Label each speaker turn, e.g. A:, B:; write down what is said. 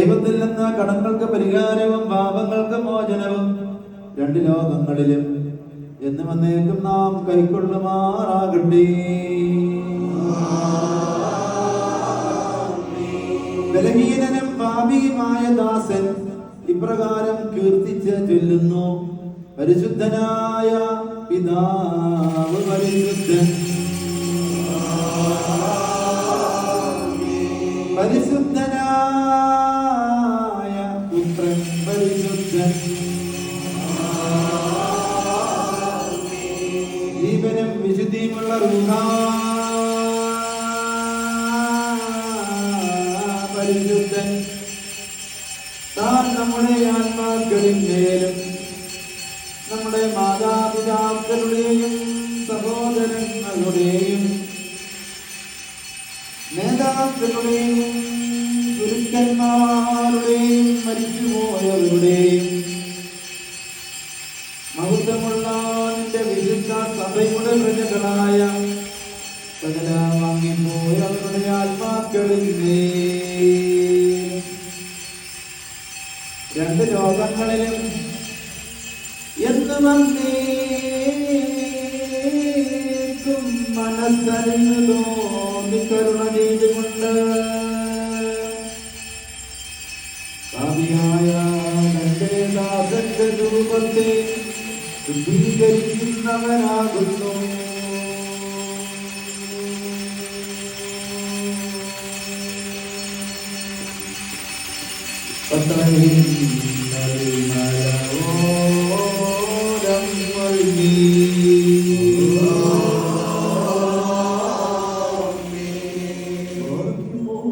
A: കടങ്ങൾക്ക് പരിഹാരവും പാപങ്ങൾക്ക് മോചനവും രണ്ട് ലോകങ്ങളിലും എന്ന് വന്നേക്കും നാം കൈക്കൊള്ളുമാറാകട്ടെ. ബലഹീനനും പാപിയുമായ ദാസൻ ഇപ്രകാരം കീർത്തിച്ച് ചൊല്ലുന്നു. പരിശുദ്ധനായ പിതാവ് പരിശുദ്ധൻ. പരിശുദ്ധനായ ജീവനും വിശുദ്ധിയുമുള്ള റൂഹ പരിശുദ്ധൻ. താൻ നമ്മുടെ ആത്മാക്കളിന്മേലും നമ്മുടെ മാതാപിതാക്കളുടെയും സഹോദരങ്ങളുടെയും നേതാക്കളുടെയും ഗുരുക്കന്മാരുടെയും മരിച്ചുപോയവരുടെയും മഹത്വമുള്ള നിന്റെ വിശുദ്ധ സഭയുടെ പ്രജകളായ സകല വാങ്ങിപ്പോയവരുടെ ആത്മാക്കളിലേ രണ്ട് ലോകങ്ങളിലും എന്ന് വന്നേക്കും മനസ്സറിഞ്ഞു തോന്നി കരുണ ചെയ്തുകൊണ്ട് കാവ്യായ തന്റെ ദാസന്റെ രൂപത്തെ ശുദ്ധീകരിക്കുന്നവനാകുന്നു പത്തനംതിട്ട